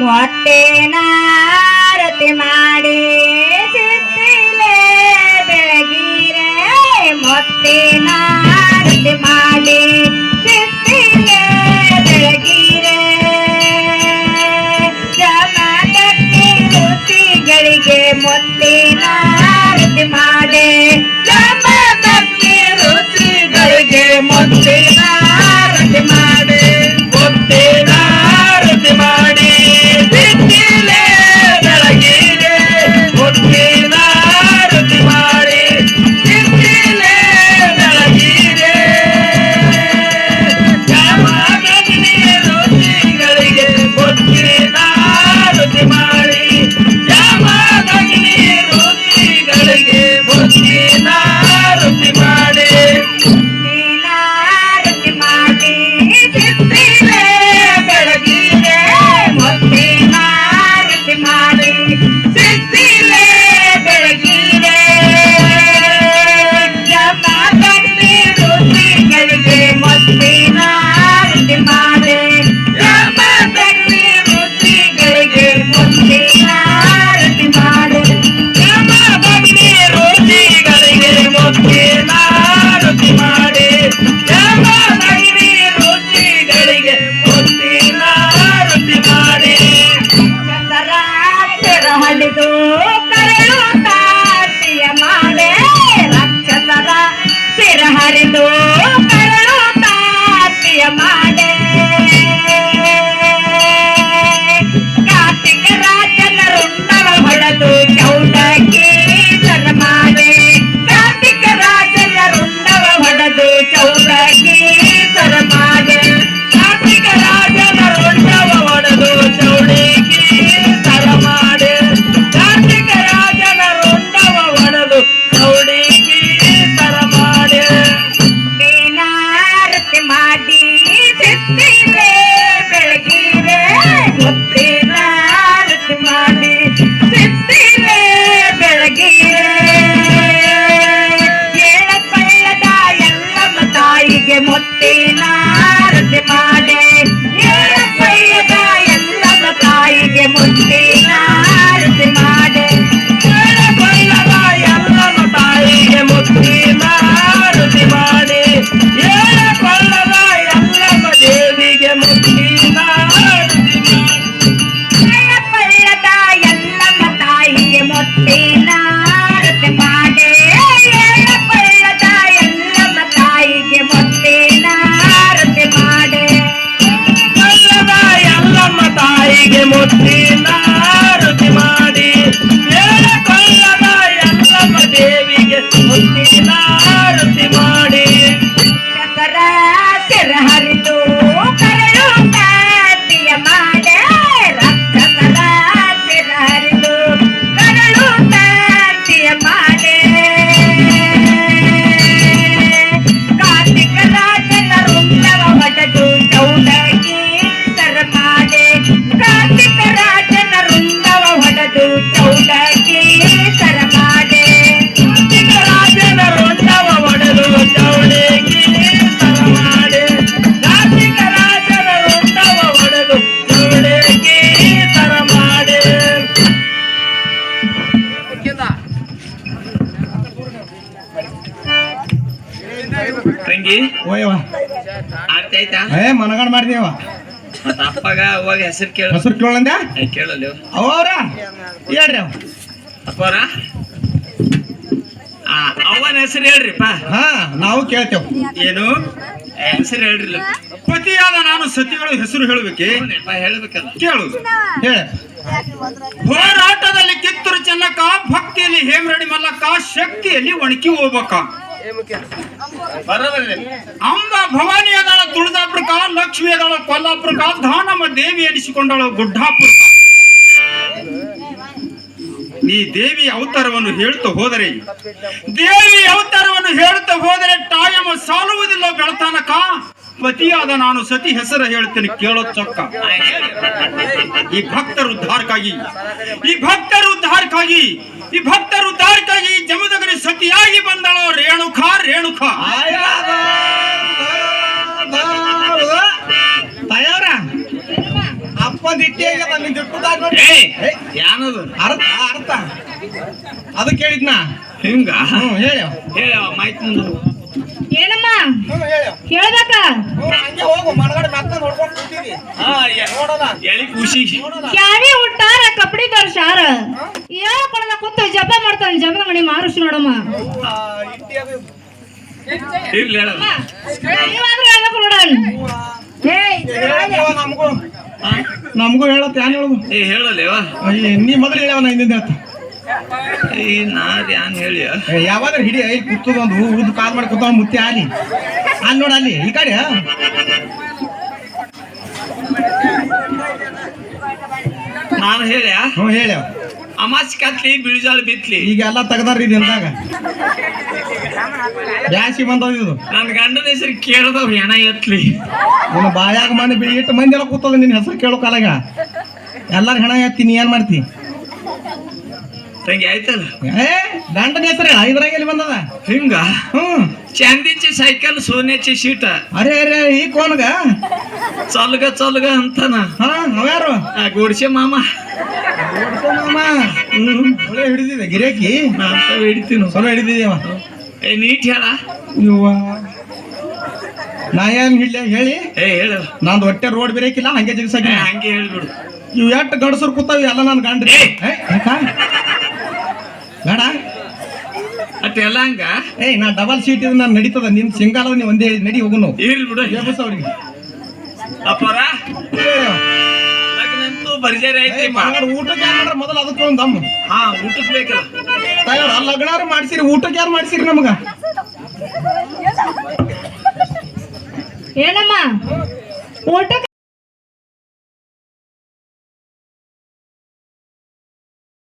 ಮುತ್ತೇನ ರತಿ ಮಾಡಿ ಸಿತ್ತಿಲೆ ಬೆಳಗಿರೆ ಮುತ್ತೇನ ರತಿ ಮಾಡಿ ತಂಗಿ ಮಾಡಿದೇವ ಆಗ್ತೈತಾ ಏ ಮನಗಂಡ್ ಮಾಡ್ದೀವ ಮತ್ತ ಅಪ್ಪಗ ಅವಾಗ ಹೆಸರು ಕೇಳ. ಹೆಸರು ಕೇಳಂದ ಕೇಳಲ್ಲ ಅವ ಅವ್ರ? ಹೇಳ್ರಿ ಅವ ಅಪ್ಪರ ಆ ಅವನ ಹೆಸರು ಹೇಳ್ರಿಪ್ಪ. ಹಾ ನಾವು ಕೇಳ್ತೇವ್. ಏನು? ಹೆಸರು ಹೇಳ್ರಿಲ್ಲ. ಪತಿಯಾದ ನಾನು ಸತಿಗಳು ಹೆಸರು ಏನಪ್ಪ ಹೇಳ್ಬೇಕಲ್ಲ. ಕೇಳು. ಹೇಳ. ಹೋರಾಟದಲ್ಲಿ ಕಿತ್ತೂರು ಚೆನ್ನಕ್ಕ, ಭಕ್ತಿಯಲ್ಲಿ ಹೇಮರಡಿ ಮಲ್ಲಕ್ಕ, ಶಕ್ತಿಯಲ್ಲಿ ಒಣಕಿ ಹೋಗ್ಬೇಕ. ಅಂಬ ಭವಾನಿ ಅದಾಳ ತುಳಿದಾಪುರಕ ಲಕ್ಷ್ಮಿ ಅದಾಳ ಕೊಲ್ಲಾಪುರಕ ಧಾನಮ್ಮ ದೇವಿ ಎನಿಸಿಕೊಂಡಳು ಗುಡ್ಡಾಪುರ ನೀ ದೇವಿ ಅವತಾರವನ್ನು ಹೇಳ್ತಾ ಹೋದರೆ, ದೇವಿ ಅವತಾರವನ್ನು ಹೇಳ್ತಾ ಹೋದರೆ ಟಾಯಮ ಸಾಲುವುದಿಲ್ಲ ಬೆಳತಾನಕ ಪತಿಯಾದ ನಾನು ಸತಿ ಹೆಸರು ಹೇಳ್ತೇನೆ ಕೇಳೋ ಚೊಕ್ಕ. ಈ ಭಕ್ತರ ಉದ್ಧಾರಕ್ಕಾಗಿ ಈ ಭಕ್ತರ ಉದ್ಧಾರಕ್ಕಾಗಿ ಈ ಭಕ್ತರ ಉದ್ಧಾರಕ್ಕಾಗಿ ಜಮದಗರಿ ಸತಿಯಾಗಿ ಬಂದಳು ರೇಣುಖ ರೇಣುಖ ಏಯ್, ಯಾನದು? ಅರ್ಥ ಅರ್ಥ. ಅದು ಕೇಳಿದ್ನಾ ಹಿಂಗ? ಹೇಳ. ಹೇಳಿ ಮಾಹಿತಿ ಮುಂದೆ ಏನಮ್ಮ? ಹೇಳಿ. ಖುಷಿ. ಕ್ಯಾವಿ ಉಟ್ಟಾರ ಯಾವ ಕೊಡದ ಕೂತು ಜಪ ಮಾಡ್ತಾನೆ ಜಪದ ಮಣಿ ಮಾರುಸ್ ನೋಡಮ್ಮ. ಹೇಳ. ನಮಗೂ. ಹೇಳತ್ತ ಯಾನ್ ಹೇಳುದು? ಏ ನೀ ಮೊದಲು ಹೇಳವ ನಾ ಹಿಂದಿಂದ ಹೇಳ್ತ ಈ ನಾರ್ ಯಾನ್ ಹೇಳಿ? ಯಾವಾಗ ಹಿಡಿ ಐ ಕೂತದ ಒಂದು ಉದ್ದು ಕಾಲ್ ಮಾಡಿ ಕೂತಾವ ಮುತ್ತಿ ಆಲಿ ಅಲ್ಲಿ ನೋಡ ಅಲ್ಲಿ ಈ ಕಡೆ. ನಾನು ಹೇಳ್ಯ? ಹ್ಞೂ ಹೇಳ. ಅಮಾಸಿ ಕತ್ಲಿ ಬಿಳಿಜಾಳ ಬಿತ್ಲಿ. ಈಗ ಎಲ್ಲ ತೆಗ್ದಾರ್ರಿ ಎಂದಾಗ ಬ್ಯಾಸಿ ಬಂದದ ಇದು. ನನ್ನ ಗಂಡನ ಹೆಸರು ಕೇಳದವ್ರು ಹೆಣ ಎತ್ಲಿ. ನಿನ್ನ ಬಾಯಾಗ ಮನೆ ಬಿಳಿ ಇಟ್ಟು ಮಂದಿ ಎಲ್ಲ ಕೂತದ ನಿನ್ನ ಹೆಸರು ಕೇಳೋ ಕಾಲಾಗ. ಎಲ್ಲಾರು ಹೆಣ ಎತ್ತಿ ನೀ ಏನು ಮಾಡ್ತಿ? ತಂಗಿ ಆಯ್ತಲ್ಲ? ಏ ಗಂಡನ ಹೆಸರು ಐದರಾಗ ಎಲ್ಲಿ ಬಂದದ? ಹಿಂಗ? ಹ್ಮ್. ಚಾಂದಿಚ್ಚಿ ಸೈಕಲ್ ಸೋನೆಚ್ಚಿ ಶೀಟ. ಅರೆ ಅರೆ ಈ ಕೋನ್ಗ? ಚಲ್ಗ ಚಲ್ಗ ಅಂತಾನ. ಹಾ ಅವ್ಯಾರು ಆ ಗೋಡ್ಸೆ ಮಾಮ. ಹ್ಮ್. ಒಳ್ಳೆ ಹಿಡಿದಿದೆ ಗಿರಾಕಿ. ನಾ ಅಂತ ಹಿಡಿತೀನಿ. ಚಲೋ ಹಿಡಿದಿದೇವ ಏ ನೀಟ್ ಹೇಳ. ಇವ್ವ ನಾ ಏನ್ ಹಿಡ್ಲಿ ಹೇಳಿ? ಏ ಹೇಳ. ನಂದು ಹೊಟ್ಟೆ ರೋಡ್ ಬೇರೇಕಿಲ್ಲ ಹಂಗೆ ಜಿಗ್ಸಾಕಿ ಹಂಗೆ ಹೇಳ್ಬಿಡು. ಇವ್ ಎಷ್ಟು ಗಂಡಸರು ಕೂತಾವ ಎಲ್ಲ ನಾನು ಗಂಡ್ರಿ? ಬೇಡ. ಅಟ್ ಎಲ್ಲ ಹಂಗ? ಏಯ್ ನಾ ಡಬಲ್ ಸೀಟ್ ಇದು ನಾನು ನಡೀತದ. ನಿನ್ ಸಿಂಗಾಲ ನೀವು ಒಂದೇ ನಡಿ ಹೋಗು. ನಾವು ಇರ್ಲಿ ಬಿಡು. ಎಬ್ಬಸ್ ಅವ್ರಿಗೆ. ಅಪ್ಪರ? ಲಗ್ನಂತೂ ಭರ್ಜರಿ ಐತಿ ಊಟಕ್ಕೆ ಯಾರು ಮಾಡ್ರ ಮೊದಲು ಅದಕ್ಕೆ ಒಂದು ದಮ್ ಹಾ ಊಟಕ್ಕೆ ಬೇಕಲ್ಲ ತಾಯವ್ರ ಲಗ್ನಾರು ಮಾಡ್ಸಿರಿ ಊಟಕ್ಕೆ ಯಾರು ಮಾಡ್ಸಿರಿ ನಮಗ? ಏನಮ್ಮ? ಊಟಕ್ಕೆ